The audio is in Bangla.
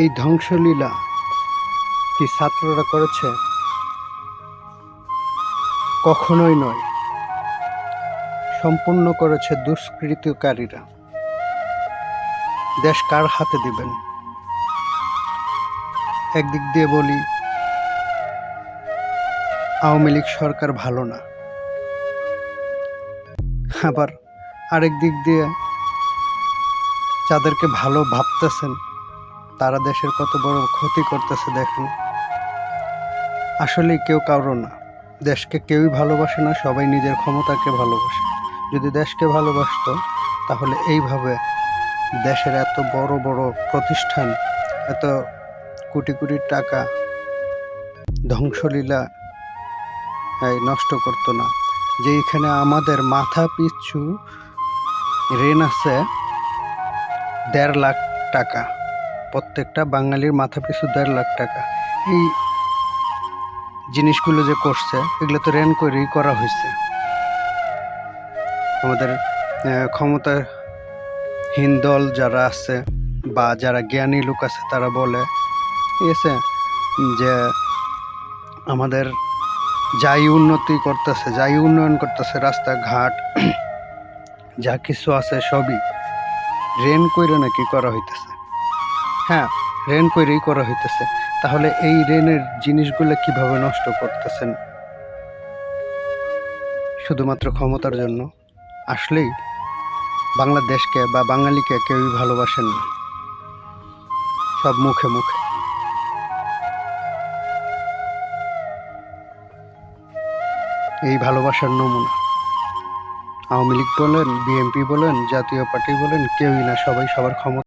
এই ধ্বংসলীলা কি ছাত্ররা করেছে? কখনোই নয়। সম্পূর্ণ করেছে দুষ্কৃতকারীরা। দেশ কার হাতে দিবেন? একদিক দিয়ে বলি, আওয়ামী লীগ সরকার ভালো না। আবার আরেক দিক দিয়ে যাদেরকে ভালো ভাবতেছেন তারা দেশের কত বড় ক্ষতি করতেছে দেখেন। আসলে কেউ কারও না। দেশকে কেউই ভালোবাসে না, সবাই নিজের ক্ষমতাকে ভালোবাসে। যদি দেশকে ভালোবাসতো, তাহলে এইভাবে দেশের এত বড় বড় প্রতিষ্ঠান, এত কোটি কোটি টাকা ধ্বংসলীলা নষ্ট করতো না। যেইখানে আমাদের মাথা পিছু ঋণ আছে দেড় লাখ টাকা। প্রত্যেকটা বাঙালির মাথা পিছু দেড় লাখ টাকা। এই জিনিসগুলো যে করছে, এগুলো তো রেন করেই করা হয়েছে। আমাদের ক্ষমতাহীন দল যারা আছে বা যারা জ্ঞানী লোক আছে, তারা বলে, ঠিক আছে, যে আমাদের যাই উন্নতি করতেছে, যাই উন্নয়ন করতেছে, রাস্তাঘাট, যা কিছু আছে সবই রেন কইরে নাকি করা হইতেছে। হ্যাঁ রেন কইরেই করা হইতেছে। তাহলে এই রেনের জিনিসগুলো কীভাবে নষ্ট করতেছেন? শুধুমাত্র ক্ষমতার জন্য? আসলেই বাংলাদেশকে বা বাঙালিকে কেউই ভালোবাসেন না। সব মুখে মুখে। এই ভালোবাসার নমুনা। আওয়ামী লীগ বলেন, বিএনপি বলেন, জাতীয় পার্টি বলেন, কেউই না, সবাই সবার ক্ষমতা